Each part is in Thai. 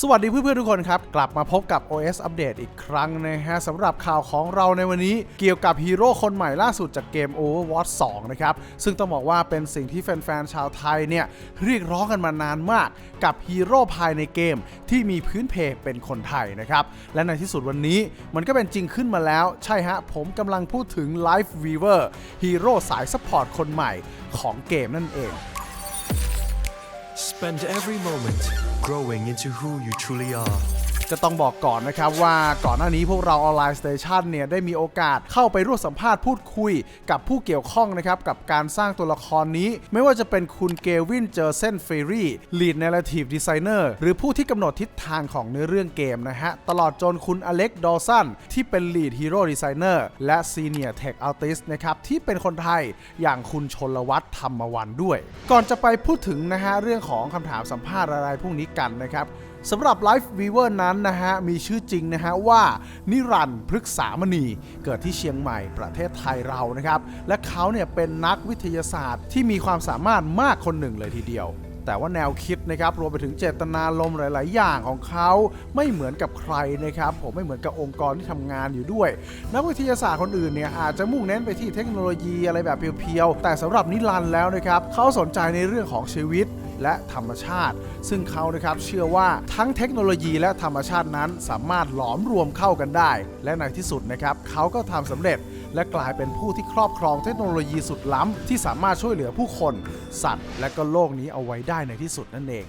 สวัสดีเพื่อนๆทุกคนครับ กลับมาพบกับ OS อัปเดตอีกครั้งนะฮะสำหรับข่าวของเราในวันนี้เกี่ยวกับฮีโร่คนใหม่ล่าสุดจากเกม Overwatch 2 นะครับ ซึ่งต้องบอกว่าเป็นสิ่งที่แฟนๆ ชาวไทยเนี่ย เรียกร้องกันมานานมากกับฮีโร่ภายในเกมที่มีพื้นเพเป็นคนไทยนะครับ และในที่สุดวันนี้มันก็เป็นจริงขึ้นมาแล้ว ใช่ฮะ ผมกำลังพูดถึง Life Weaver ฮีโร่สายซัพพอร์ตคนใหม่ของเกมนั่นเอง Spend every moment growing into who you truly are. จะต้องบอกก่อนนะครับว่าก่อนหน้านี้พวกเราออนไลน์สเตชันเนี่ยได้มีโอกาสเข้าไปร่วมสัมภาษณ์พูดคุยกับผู้เกี่ยวข้องนะครับกับการสร้างตัวละครนี้ ไม่ว่าจะเป็นคุณเกวินเจอร์เซนเฟรี่ Lead Narrative Designer หรือผู้ที่กำหนดทิศทางของเนื้อเรื่องเกมนะฮะ ตลอดจนคุณอเล็กดอสันที่เป็น Lead Hero Designer และ Senior Tech Artist นะครับที่เป็นคนไทยอย่างคุณชนลวัฒน์ธรรมวันด้วย ก่อนจะไปพูดถึงนะฮะเรื่องของคำถามสัมภาษณ์อะไรพวกนี้กันนะครับ สำหรับ Life Weaver นั้นนะฮะ มีชื่อจริงนะฮะว่า นิรันพฤกษามณี เกิดที่เชียงใหม่ประเทศไทยเรานะครับ และเขาเนี่ยเป็นนักวิทยาศาสตร์ที่มีความสามารถมากคนหนึ่งเลยทีเดียวแต่ว่าแนวคิดนะครับรวมไปถึงเจตนารมณ์หลาย ๆ อย่างของเขาไม่เหมือนกับใครนะครับ ผมไม่เหมือนกับองค์กรที่ทำงานอยู่ด้วย นักวิทยาศาสตร์คนอื่นเนี่ยอาจจะมุ่งเน้นไปที่เทคโนโลยีอะไรแบบเพียว ๆ แต่สำหรับนิรันแล้วนะครับเขาสนใจในเรื่องของชีวิต และธรรมชาติ ซึ่งเขานะครับเชื่อว่าทั้งเทคโนโลยีและธรรมชาตินั้นสามารถหลอมรวมเข้ากันได้ และในที่สุดนะครับเขาก็ทำสำเร็จ และกลายเป็นผู้ที่ครอบครองเทคโนโลยีสุดล้ำที่สามารถช่วยเหลือผู้คน สัตว์ และก็โลกนี้เอาไว้ได้ในที่สุดนั่นเอง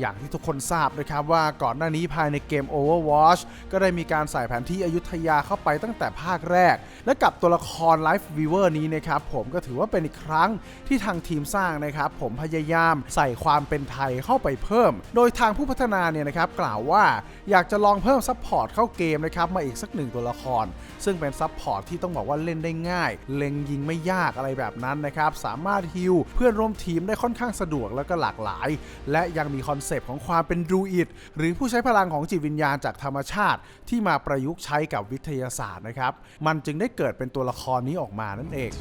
อย่างที่ทุกคนทราบนะครับว่าก่อนหน้านี้ภายในเกม Overwatch ก็ได้มีการใส่แผนที่อยุธยาเข้าไปตั้งแต่ภาคแรก และกับตัวละคร Life Weaver นี้นะครับผมก็ถือว่าเป็นอีกครั้งที่ทางทีมสร้างนะครับผมพยายามใส่ความเป็นไทยเข้าไปเพิ่ม โดยทางผู้พัฒนาเนี่ยนะครับกล่าวว่าอยากจะลองเพิ่มซัพพอร์ตเข้าเกมนะครับมาอีกสักหนึ่งตัวละคร ซึ่งเป็นซัพพอร์ตที่ต้องบอกว่าเล่นได้ง่าย เล็งยิงไม่ยากอะไรแบบนั้นนะครับสามารถฮิลเพื่อนร่วมทีมได้ค่อนข้างสะดวกแล้วก็หลากหลาย และยังมีคอนเซปต์ของความเป็นดรูอิดหรือผู้ใช้พลังของจิตวิญญาณจากธรรมชาติ ที่มาประยุกต์ใช้กับวิทยาศาสตร์นะครับ มันจึงได้เกิดเป็นตัวละครนี้ออกมานั่นเอง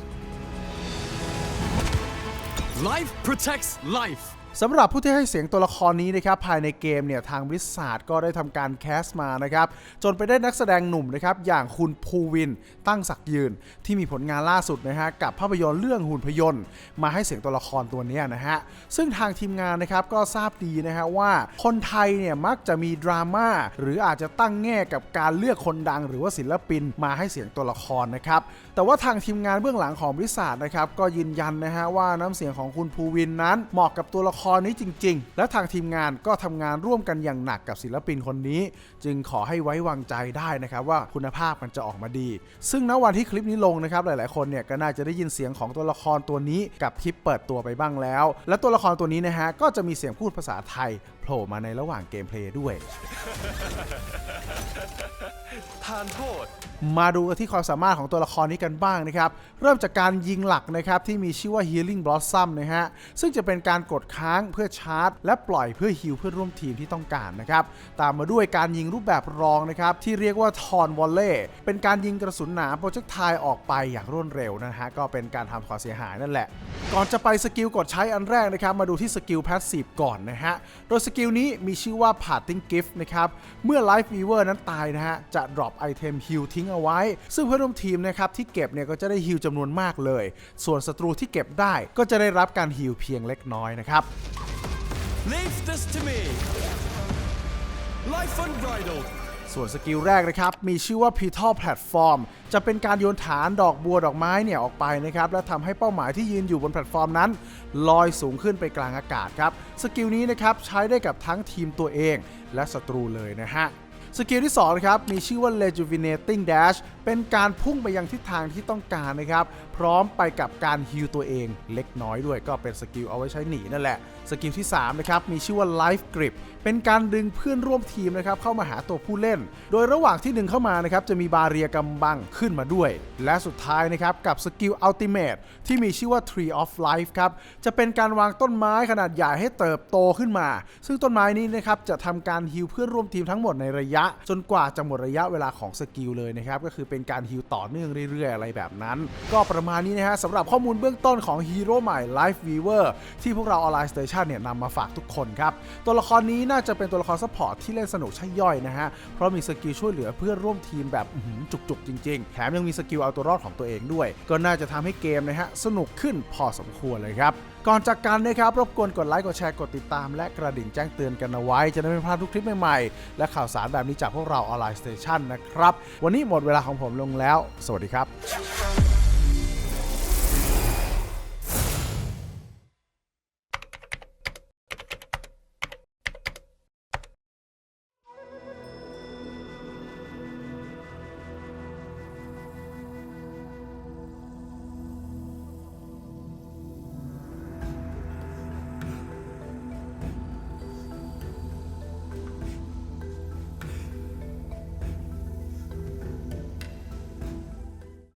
Life protects life. สำหรับผู้ที่ให้เสียงตัวละครนี้นะครับภายในเกมเนี่ยทางบริษัทก็ได้ทำการแคสต์มานะครับจนไปได้นักแสดงหนุ่มนะครับอย่างคุณภูวินตั้งศักยืน ที่มีผลงานล่าสุดนะฮะกับภาพยนตร์เรื่องหุ่นพยนต์ มาให้เสียงตัวละครตัวนี้นะฮะซึ่งทางทีมงานนะครับก็ทราบดีนะฮะว่าคนไทยเนี่ยมักจะมีดราม่าหรืออาจจะตั้งแง่กับการเลือกคนดัง หรือว่าศิลปินมาให้เสียงตัวละครนะครับแต่ว่าทางทีมงานเบื้องหลังของบริษัทนะครับก็ยืนยันนะฮะว่าน้ำเสียงของคุณภูวินนั้นเหมาะกับตัวละครนี้จริง ๆ และทางทีมงานก็ทำงานร่วมกันอย่างหนักกับศิลปินคนนี้ จึงขอให้ไว้วางใจได้นะครับว่าคุณภาพมันจะออกมาดี ซึ่งณวันที่คลิปนี้ลงนะครับหลายๆคนเนี่ยก็น่าจะได้ยินเสียงของตัวละครตัวนี้กับคลิปเปิดตัวไปบ้างแล้ว และตัวละครตัวนี้นะฮะก็จะมีเสียงพูดภาษาไทยโผล่มาในระหว่างเกมเพลย์ด้วยทานโทษ มาดูที่ความสามารถของตัวละครนี้กันบ้างนะครับ เริ่มจากการยิงหลักนะครับที่มีชื่อว่า Healing Blossom นะฮะ ซึ่งจะเป็นการกดค้างเพื่อชาร์จ และปล่อยเพื่อฮิลเพื่อร่วมทีมที่ต้องการนะครับ ตามมาด้วยการยิงรูปแบบรองนะครับที่เรียกว่าทอนวอลเล่เป็นการยิงกระสุนหนาโปรเจกต์ไทออกไปอย่างรวดเร็วนะฮะก็เป็นการทำความเสียหายนั่นแหละ ก่อนจะไปสกิลกดใช้อันแรกนะครับมาดูที่สกิล Passive ก่อนนะฮะโดยสกิลนี้มีชื่อว่า Parting Gift นะครับเมื่อ Life Weaver นั้นตายนะฮะจะ drop ไอเทมฮิลทิ้งเอาไว้ ซึ่งเพื่อนร่วมทีมนะครับที่เก็บเนี่ยก็จะได้ฮิลจำนวนมากเลย ส่วนศัตรูที่เก็บได้ก็จะได้รับการฮิลเพียงเล็กน้อยนะครับ Leave this to me. Life unbridled. ส่วนสกิลแรกนะครับ มีชื่อว่า p e t a l Platform จะเป็นการโยนฐานดอกบัวดอกไม้เนี่ยออกไปนะครับ และทำให้เป้าหมายที่ยืนอยู่บนแพลตฟอร์มนั้น ลอยสูงขึ้นไปกลางอากาศครับ สกิลนี้นะครับ ใช้ได้กับทั้งทีมตัวเอง และศัตรูเลยนะฮะ สกิลที่2นะครับมีชื่อว่า Rejuvenating Dash เป็นการพุ่งไปยังทิศทางที่ต้องการนะครับ พร้อมไปกับการฮิลตัวเองเล็กน้อยด้วยก็เป็นสกิลเอาไว้ใช้หนีนั่นแหละ สกิลที่3นะครับมีชื่อว่า Life Grip เป็นการดึงเพื่อนร่วมทีมนะครับเข้ามาหาตัวผู้เล่น โดยระหว่างที่ดึงเข้ามานะครับจะมีบาเรียกำบังขึ้นมาด้วย และสุดท้ายนะครับกับสกิล Ultimate ที่มีชื่อว่า Tree of Life ครับจะเป็นการวางต้นไม้ขนาดใหญ่ให้เติบโตขึ้นมา ซึ่งต้นไม้นี้นะครับจะทำการฮิลเพื่อนร่วมทีมทั้งหมดในระยะ จนกว่าจะหมดระยะเวลาของสกิลเลยนะครับก็คือเป็นเป็นการฮิลต่อเนื่องเรื่อยๆ อะไรแบบนั้น ก็ประมาณนี้นะฮะสำหรับข้อมูลเบื้องต้นของฮีโร่ใหม่ Life Weaver ที่พวกเราออนไลน์สเตชันเนี่ยนำมาฝากทุกคนครับ ตัวละครนี้น่าจะเป็นตัวละครซัพพอร์ตที่เล่นสนุกใช่ย่อยนะฮะ เพราะมีสกิลช่วยเหลือเพื่อนร่วมทีมแบบจุกๆ จริง ๆ แถมยังมีสกิลเอาตัวรอดของตัวเองด้วย ก็น่าจะทำให้เกมนะฮะสนุกขึ้นพอสมควรเลยครับ ก่อนจากกันนะครับรบกวนกดไลค์กดแชร์กดติดตาม และกระดิ่งแจ้งเตือนกันเอาไว้ จะได้ไม่พลาดทุกคลิปใหม่ๆ และข่าวสารแบบนี้จากพวกเราออนไลน์สเตชันนะครับ วันนี้หมดเวลาของผมลงแล้ว สวัสดีครับ